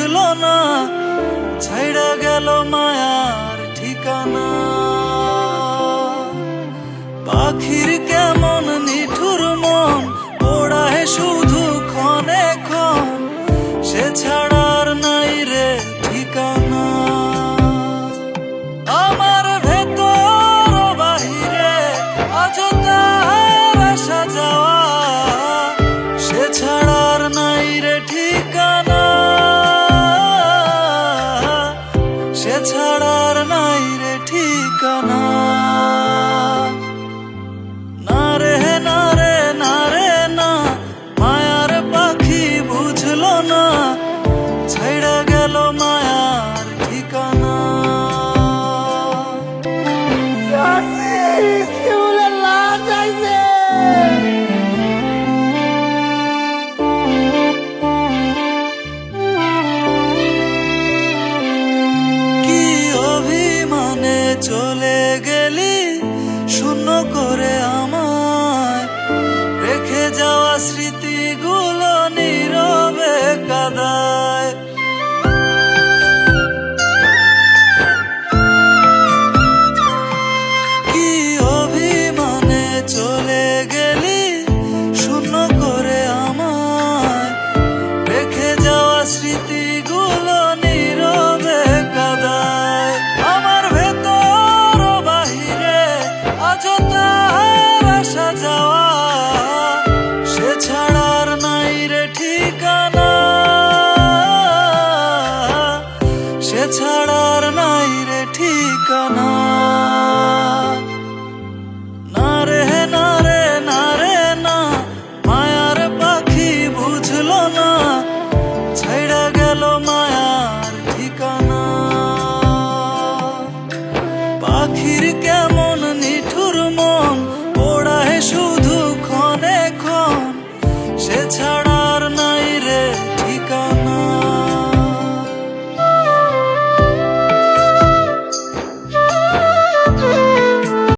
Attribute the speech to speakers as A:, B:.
A: বুঝল না ছাইড়া গেল মায়ার ঠিকানা। পাখির কেমন নিঠুর মন ওড়ায় সুদ পাখির কেমন